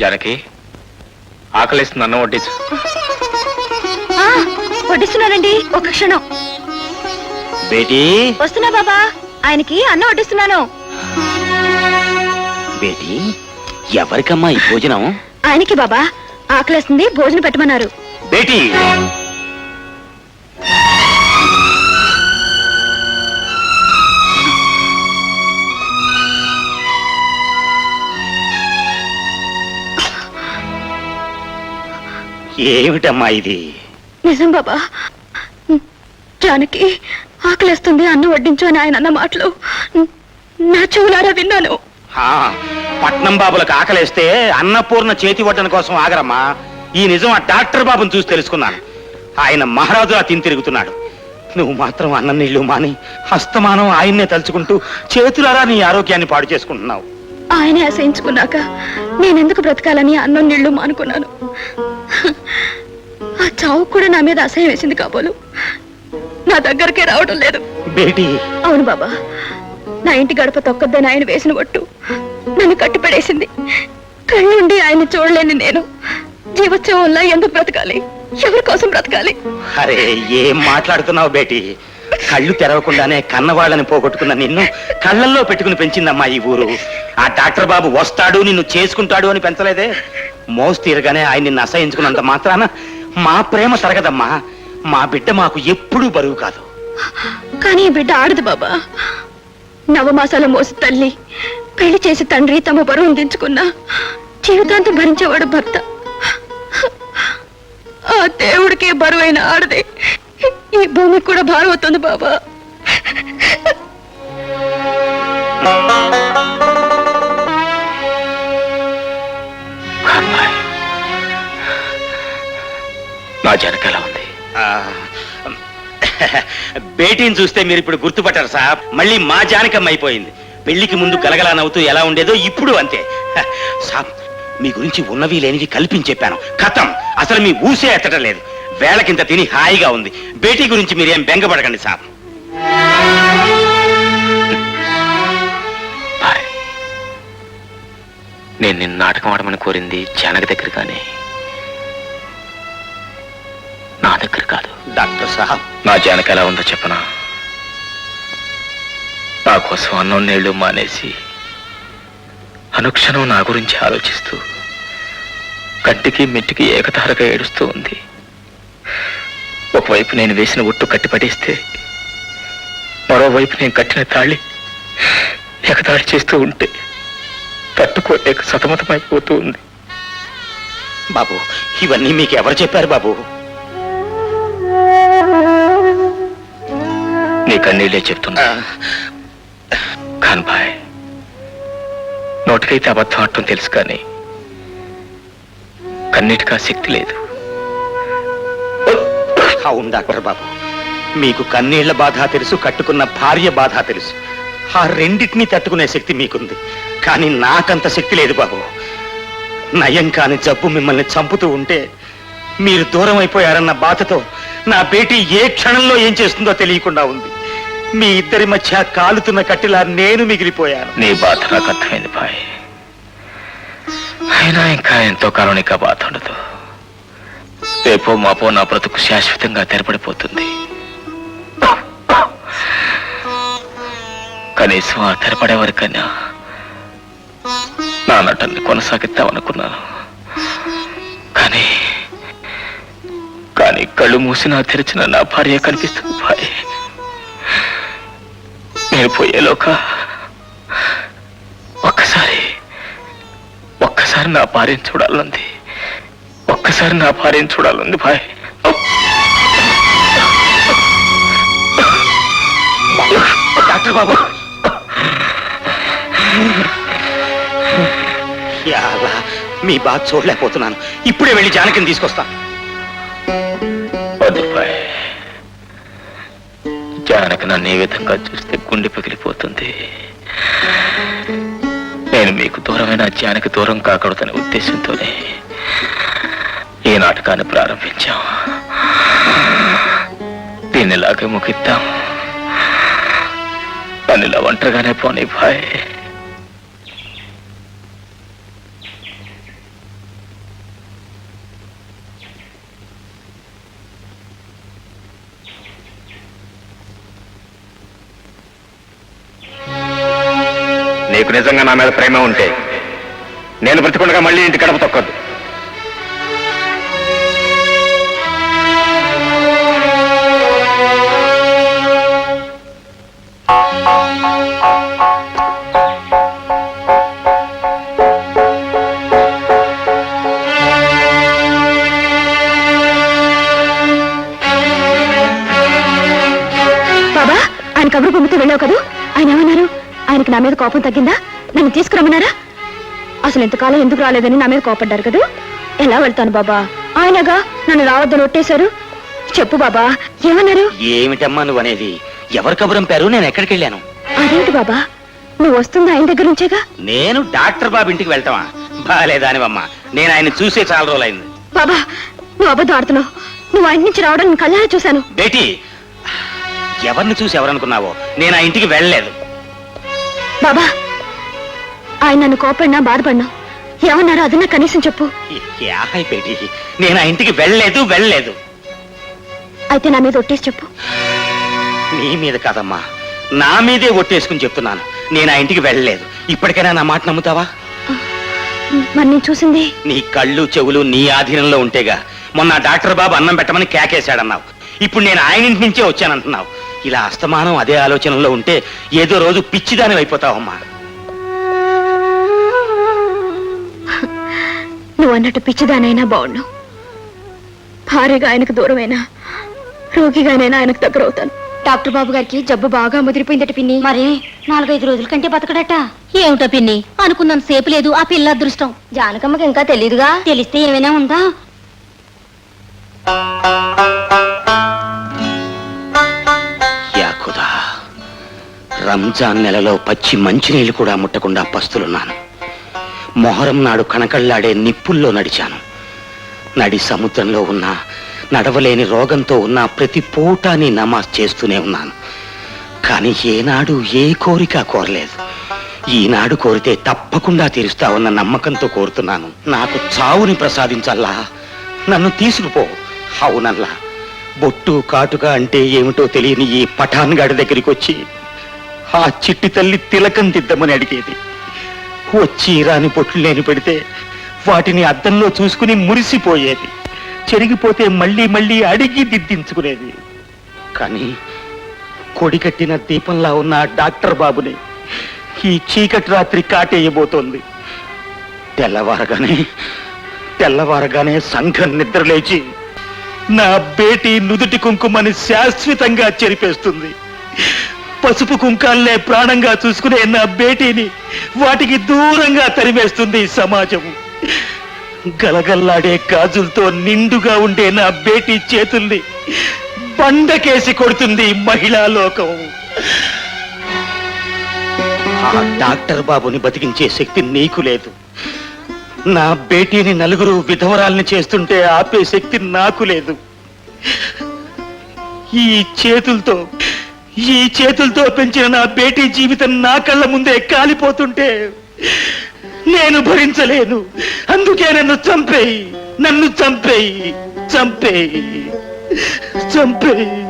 జానకి ఆకలిస్తుంది అన్నం వడ్డించు ఆ, వడ్డిస్తున్నానండి ఒక క్షణం. బేటీ? వస్తున్నా బాబా ఆయనకి అన్నం వడ్డిస్తున్నాను. బేటీ ఎవరికమ్మా ఈ భోజనం? ఆయనకి బాబా ఆకలేస్తుంది భోజనం పెట్టమన్నారు. బేటీ! ఏమిటమ్మా ఇది? నిజం బాబా. జానకి ఆకలేస్తుంది అన్నం వడ్డించు అని ఆయన అన్న మాటలు నా చెవులారా విన్నాను. పట్నం బాబులకు ఆకలేస్తే అన్నపూర్ణ చేతి వడ్డన కోసం ఆగరమ్మా. ఈ నిజం ఆ డాక్టర్ బాబుని చూసి తెలుసుకున్నాను. ఆయన మహారాజులా తిని తిరుగుతున్నాడు. నువ్వు మాత్రం అన్నం నీళ్ళు మాని హస్తమానం ఆయన్నే తలుచుకుంటూ చేతులారా నీ ఆరోగ్యాన్ని పాడు చేసుకుంటున్నావు. ఆయనే అసహించుకున్నాక నేనెందుకు బ్రతకాలని అన్నం నీళ్ళు మానుకున్నాను? ఆ చావు కూడా నా మీద అసహ్యం వేసింది కాబోలు. నా దగ్గరకే రావడం లేదు. బేటీ. అవును బాబా. నా ఇంటి గడప తొక్కద్దని ఆయన వేసిన ఒట్టు నన్ను కట్టిపడేసింది. కళ్ళుండి ఆయన చూడలేని నేను జీవోత్సవంలా ఎందుకు బ్రతకాలి? ఎవరి కోసం బ్రతకాలి? అరే ఏం మాట్లాడుతున్నావు బేటీ? కళ్ళు తెరవకుండానే కన్నవాళ్ళని పోగొట్టుకున్న నిన్ను కళ్ళల్లో పెట్టుకుని పెంచిందమ్మా ఈ ఊరు. ఆ డాక్టర్ బాబు వస్తాడు నిన్ను చేసుకుంటాడు అని పెంచలేదే? మోసు తీరగానే ఆయన నిన్ను అసహించుకున్నంత మాత్రాన మా ప్రేమ తరగదమ్మా. మా బిడ్డ మాకు ఎప్పుడూ బరువు కాదు. కానీ ఈ బిడ్డ ఆడదు బాబా. నవమాసాల మోసి తల్లి పెళ్ళి చేసి తండ్రి తమ బరువు దించుకున్నా జీవితాంతం భరించేవాడు భర్త. ఆ దేవుడికి బరువైన ఆడదే. ఈ భూమికి కూడా భారం అవుతుంది బాబా నా జనక ఎలా ఉంది? ఆ, బేటీని చూస్తే మీరు ఇప్పుడు గుర్తుపట్టారు సాబ్. మళ్ళీ మా జానకమ్మ అయిపోయింది. పెళ్ళికి ముందు గలగలా నవ్వుతూ ఎలా ఉండేదో ఇప్పుడు అంతే. సాబ్ మీ గురించి ఉన్నవి లేనివి కల్పించి చెప్పాను కథం అసలు మీ ఊసే ఎత్తడం లేదు. వేళకింత తిని హాయిగా ఉంది. బేటీ గురించి మీరేం బెంగపడకండి బాయ్ నేను నిన్ను నాటకం ఆడమని కోరింది జానకి దగ్గర కానీ నా దగ్గర కాదు. డాక్టర్ సాబ్ నా జానక ఎలా ఉందో చెప్పనా? నా కోసం అన్నం నీళ్ళు మానేసి అనుక్షణం నా గురించి ఆలోచిస్తూ కంటికి మెట్టికి ఏకతారగా ఏడుస్తూ ఉంది. ఒకవైపు నేను వేసిన ఒట్టు కట్టిపడేస్తే మరోవైపు నేను కట్టిన తాళి ఎగతాళి చేస్తూ ఉంటే తట్టుకోలేక సతమతమైపోతూ ఉంది బాబు ఇవన్నీ మీకు ఎవరు చెప్పారు బాబు? నీ కన్నీళ్ళే చెప్తున్నా. కాను బాయ్ నోటికైతే అబద్ధం అంటం తెలుసు కానీ కన్నిటికా శక్తి లేదు. అవును డాక్టర్ బాబు. మీకు కన్నీళ్ళ బాధ తెలుసు కట్టుకున్న భార్య బాధ తెలుసు. ఆ రెండింటినీ తట్టుకునే శక్తి మీకుంది. కానీ నాకంత శక్తి లేదు బాబు. నయం కాని జబ్బు మిమ్మల్ని చంపుతూ ఉంటే మీరు దూరం అయిపోయారన్న బాధతో నా బేటీ ఏ క్షణంలో ఏం చేస్తుందో తెలియకుండా ఉంది. మీ ఇద్దరి మధ్య కాలుతున్న కట్టిలా నేను మిగిలిపోయాను. నీ బాధ నాకు అర్థమైంది బాయ్. అయినా ఇంకా ఎంతో కాలం నీకు బాధ ఉండదు. రేపో మాపో నా బ్రతుకు శాశ్వతంగా తెరపడిపోతుంది. కనీసం ఆ తెరపడే వరకైనా నా నటన్ని కొనసాగిద్దామనుకున్నాను. కానీ కానీ కళ్ళు మూసినా తెరిచిన నా భార్య కనిపిస్తుంది భాయ్ నేను పోయేలోక ఒక్కసారి ఒక్కసారి నా భార్యను చూడాలంది. ఒక్కసారి నా భార్యను చూడాలంది భాయ్ డాక్టర్ బాబు. మీ బాధ చూడలేకపోతున్నాను. ఇప్పుడే వెళ్ళి జానకిని వద్దు భాయ్ జానకి నన్ను ఏ విధంగా చూస్తే గుండె పగిలిపోతుంది? నేను మీకు దూరమైన జానకి దూరం కాకూడదనే ఉద్దేశంతోనే ఈ నాటకాన్ని ప్రారంభించాం. దీనిలాగే ముగిద్దాం. పనిలా ఒంటరిగానే పోనీ భాయ్ నీకు నిజంగా నా మీద ప్రేమ ఉంటే నేను బ్రతికుండగా మళ్ళీ ఇంటి గడప తొక్కద్దు. వెళ్ళావు కదూ? ఆయన ఏమన్నారు? ఆయనకి నా మీద కోపం తగ్గిందా? నన్ను తీసుకురమ్మన్నారా? అసలు ఎంతకాలం ఎందుకు రాలేదని నా మీద కోపడ్డారు కదూ? ఎలా వెళ్తాను బాబా? ఆయనగా నన్ను రావద్దని ఒట్టేశారు? చెప్పు బాబా ఏమన్నారు? ఏమిటమ్మా నువ్వు అనేది? ఎవరు కబురంపారు నేను ఎక్కడికి వెళ్ళాను? అదేంటి బాబా? నువ్వు వస్తుంది ఆయన దగ్గర నుంచేగా? నేను డాక్టర్ బాబు ఇంటికి వెళ్తామా? బాలేదానివమ్మా నేను ఆయన చూసే చాలా రోజులైంది. బాబా నువ్వు అబద్ధం ఆడుతున్నావు. నువ్వు ఆయన నుంచి రావడం నేను కళ్ళారా చూశాను? బేటీ ఎవరిని చూసి ఎవరనుకున్నావో నేను ఆ ఇంటికి వెళ్ళలేదు. బాబా ఆయన నన్ను కోపడినా బాధపడినా ఏమన్నారో అది నాకు కనీసం చెప్పు. యాహై బేటీ నేను ఆ ఇంటికి వెళ్ళలేదు వెళ్ళలేదు. అయితే నా మీద ఒట్టేసి చెప్పు. నీ మీద కాదమ్మా నా మీదే ఒట్టేసుకుని చెప్తున్నాను. నేను ఆ ఇంటికి వెళ్ళలేదు. ఇప్పటికైనా నా మాట నమ్ముతావా? మరి నేను చూసింది? నీ కళ్ళు చెవులు నీ ఆధీనంలో ఉంటేగా మొన్న డాక్టర్ బాబు అన్నం పెట్టమని కేకేశాడన్నావు. ఇప్పుడు నేను ఆయన ఇంటి నుంచే వచ్చానంటున్నావు. ఇలా అస్తమానం అదే ఆలోచనలో ఉంటే ఏదో రోజు పిచ్చిదాని అయిపోతావమ్మా. నువ్వు అన్నట్టు పిచ్చిదానైనా బాగున్నావు భార్యగా ఆయనకు దూరమైనా రోగిగానైనా ఆయనకు దగ్గర అవుతాను. డాక్టర్ బాబు గారికి జబ్బు బాగా ముదిరిపోయిందట పిన్ని. మరి నాలుగైదు రోజుల కంటే బతకడట? ఏమిటో పిన్ని? అనుకున్నాను సేపు లేదు ఆ పిల్ల అదృష్టం. జానకమ్మకి ఇంకా తెలియదుగా తెలిస్తే ఏమైనా ఉందా? రంజాన్ నెలలో పచ్చి మంచినీళ్ళు కూడా ముట్టకుండా పస్తులున్నాను. మొహరం నాడు కణకళ్ళాడే నిప్పుల్లో నడిచాను. నడి సముద్రంలో ఉన్న నడవలేని రోగంతో ఉన్న ప్రతి పూటాని నమాజ్ చేస్తూనే ఉన్నాను. కానీ ఏనాడు ఏ కోరిక కోరలేదు. ఈనాడు కోరితే తప్పకుండా తీరుస్తావన్న నమ్మకంతో కోరుతున్నాను. నాకు చావుని ప్రసాదించల్లా. నన్ను తీసుకుపో. అవునల్లా. బొట్టు కాటుక అంటే ఏమిటో తెలియని ఈ పఠాన్ గడి దగ్గరికి వచ్చి ఆ చిట్టి తల్లి తిలకం దిద్దమని అడిగేది. వచ్చి రాని బొట్లు లేని పెడితే వాటిని అద్దంలో చూసుకుని మురిసిపోయేది. చెరిగిపోతే మళ్ళీ మళ్ళీ అడిగి దిద్దించుకునేది. కానీ కొడికట్టిన దీపంలా ఉన్న డాక్టర్ బాబుని ఈ చీకటి రాత్రి కాటేయబోతోంది. తెల్లవారగానే తెల్లవారగానే సంఘం నిద్రలేచి నా బేటీ నుదుటి కుంకుమని శాశ్వతంగా చెరిపేస్తుంది. పసుపు కుంకాలనే ప్రాణంగా చూసుకునే నా బేటీని వాటికి దూరంగా తరివేస్తుంది సమాజం. గలగల్లాడే గాజులతో నిండుగా ఉండే నా బేటీ చేతుల్ని బండకేసి కొడుతుంది మహిళా లోకం. ఆ డాక్టర్ బాబుని బతికించే శక్తి నీకు లేదు. నా బేటీని నలుగురు విధవరాల్ని చేస్తుంటే ఆపే శక్తి నాకు లేదు. ఈ చేతులతో ఈ చేతులతో పెంచిన నా బేటీ జీవితం నా కళ్ళ ముందే కాలిపోతుంటే నేను భరించలేను. అందుకే నన్ను చంపేయి. నన్ను చంపేయి. చంపేయి. చంపేయి.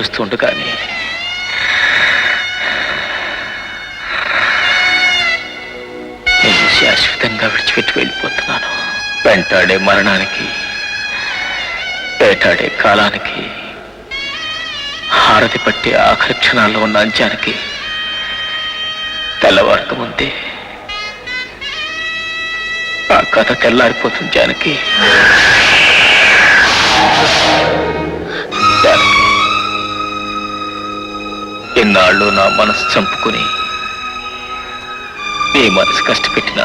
చూస్తుండు కానీ నేను శాశ్వతంగా విడిచిపెట్టి వెళ్ళిపోతున్నాను. వెంటాడే మరణానికి వేటాడే కాలానికి హారతి పట్టి ఆఖరి క్షణాల్లో ఉన్న అంచానికి తెల్లవారక ముందే ఆ కథ తెల్లారిపోతుంది జానకి. జానకి. ఎన్నాళ్ళు నా మనసు చంపుకుని నీ మనసు కష్టపెట్టిన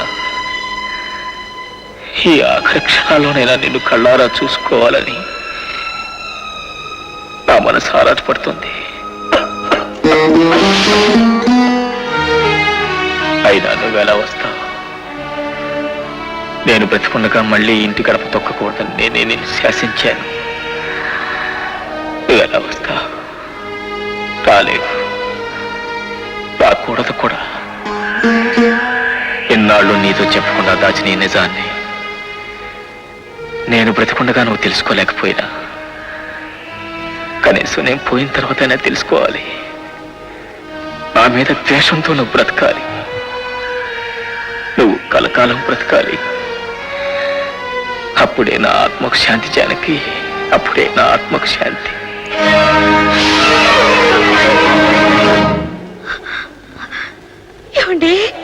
ఈ ఆఖరి క్షణాల్లోనైనా నిన్ను కళ్ళారా చూసుకోవాలని నా మనసు ఆరాటపడుతుంది. అయినా నువ్వు ఎలా వస్తావు? నేను బ్రతికుండగా మళ్ళీ ఇంటి గడప తొక్కకూడదని నేనే నేను శాసించాను. నువ్వు ఎలా వస్తావు? కూడదు కూడా. ఎన్నాళ్ళు నీతో చెప్పకుండా దాచిన ఈ నిజాన్ని నేను బ్రతికుండగా నువ్వు తెలుసుకోలేకపోయినా. కనీసం నేను పోయిన తర్వాతైనా తెలుసుకోవాలి. నా మీద ద్వేషంతో నువ్వు బ్రతకాలి. నువ్వు కలకాలం బ్రతకాలి. అప్పుడే నా ఆత్మకు శాంతి జానకి అప్పుడే నా ఆత్మకు శాంతి. दे।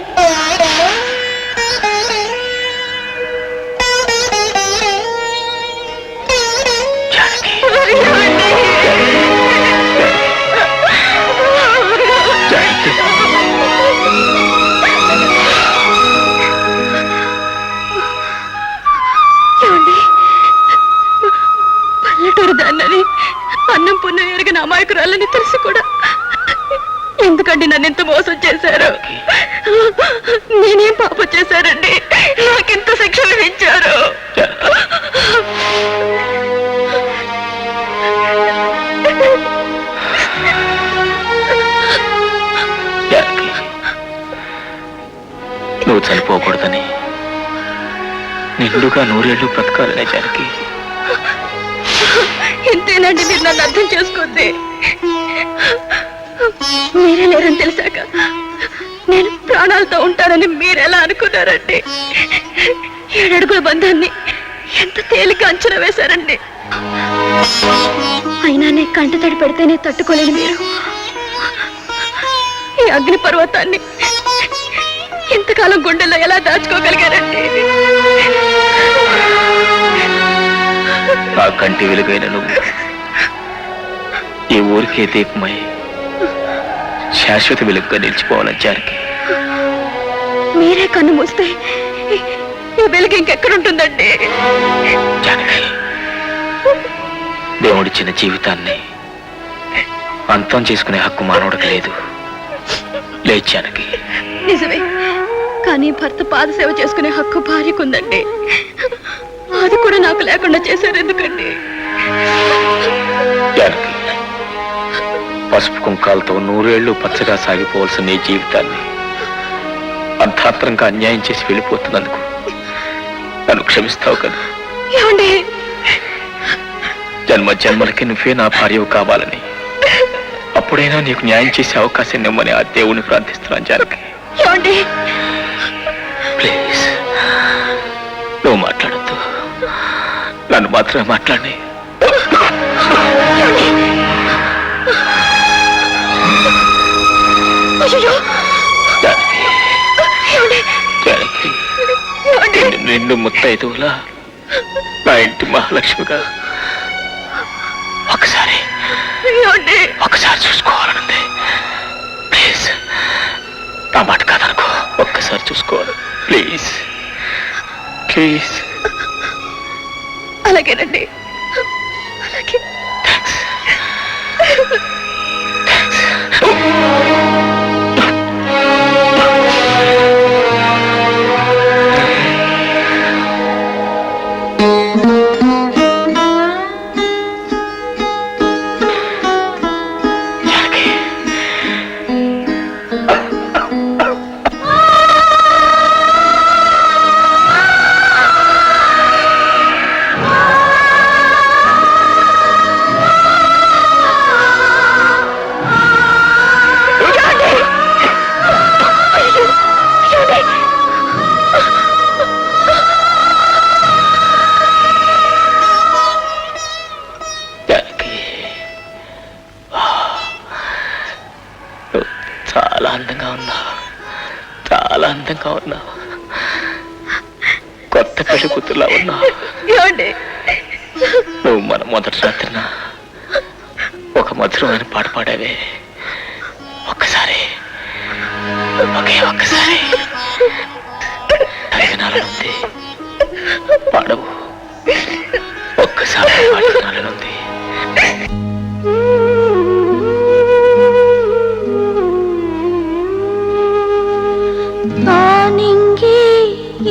చనిపోకూడదని నిండుగా నూరేళ్ళు బ్రతకాలనే జానకి ఇంతేనండి మీరు నన్ను అర్థం చేసుకుంది మీరే లేరని తెలిసాక నేను ప్రాణాలతో ఉంటానని మీరెలా అనుకున్నారండి? ఏడడుగుల బంధాన్ని ఎంత తేలిక అంచనా వేశారండి? అయినా నీ కంట తడి పెడితేనే తట్టుకోలేను మీరు. ఈ అగ్ని పర్వతాన్ని ఇంతకాలం గుండెల్లో ఎలా దాచుకోగలిగారండి ఆ కంటి వెలుగైన నువ్వు. ఈ ఊరికే దీపమై శాశ్వత వెలుగుగా నిలిచిపోవాలని జానకి. మీరే కన్ను మూస్తే ఈ- వెలుగు ఇంకెక్కడుంటుందండి? జానకి దేవుడిచ్చిన జీవితాన్ని అంతం చేసుకునే హక్కు మానవుడికి లేదు జానకి. నిజమే. కానీ భర్త పాదసేవ చేసుకునే హక్కు భార్యకుందండి. అది కూడా నాకు లేకుండా చేశారు ఎందుకండి పసుపు కుంకాలతో నూరేళ్ళు పచ్చగా సాగిపోవలసిన నీ జీవితాన్ని అర్ధాంతరంగా అన్యాయం చేసి వెళ్ళిపోతున్నందుకు నన్ను క్షమిస్తావు కదా. జన్మ జన్మలకి నువ్వే నా భార్యవు కావాలని. అప్పుడైనా నీకు న్యాయం చేసే అవకాశం ఇవ్వమని ఆ దేవుని ప్రార్థిస్తున్నాను జానకి. నన్ను మాత్రమే మాట్లాడి. నిన్ను- ముత్తైదువులా నా ఇంటి మహాలక్ష్మిగా ఒకసారి ఒకసారి చూసుకోవాలనుంది. ప్లీజ్ నా మాట కాదనుకో ఒక్కసారి చూసుకోవాలి. Please please. అలాగేనండి. అది పాడవు. ఒక్కసారి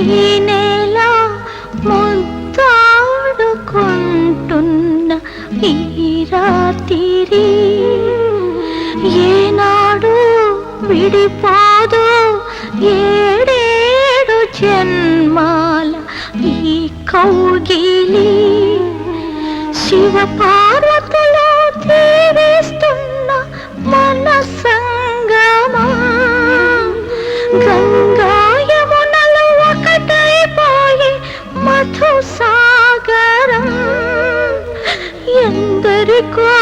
ఈ నేల ముద్దాడుకుంటున్న ఈ రాత్రి. ఏనాడు విడిపో శివ పార్వతులో తీరేస్తున్న మన సంగమా గంగాయమునలు ఒకటైపోయి మధు సాగరం ఎందరికో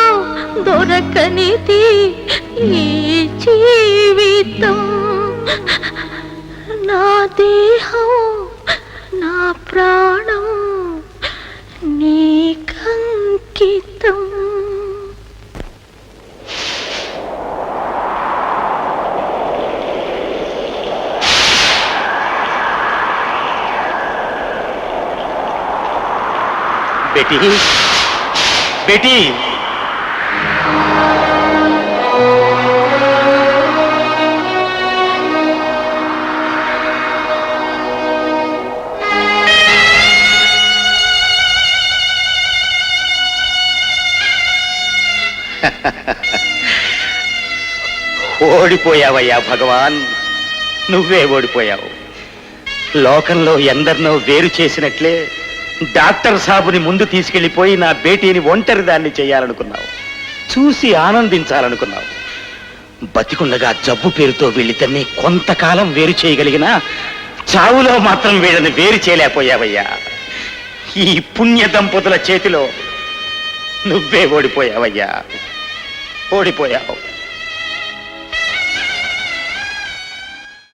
దొరకనిది ఈ జీవితం. నా దేహం బేటీ. బేటీ. ఓడిపోయావయ్యా భగవాన్. నువ్వే ఓడిపోయావు. లోకంలో ఎందరినో వేరు చేసినట్లే డాక్టర్ సాబుని ముందు తీసుకెళ్ళిపోయి నా బేటీని ఒంటరి దాన్ని చేయాలనుకున్నావు. చూసి ఆనందించాలనుకున్నావు. బతికుండగా జబ్బు పేరుతో వీళ్ళిద్దరిని కొంతకాలం వేరు చేయగలిగినా చావులో మాత్రం వీళ్ళని వేరు చేయలేకపోయావయ్యా. ఈ పుణ్య దంపతుల చేతిలో నువ్వే ఓడిపోయావయ్యా. ఓడిపోయావు.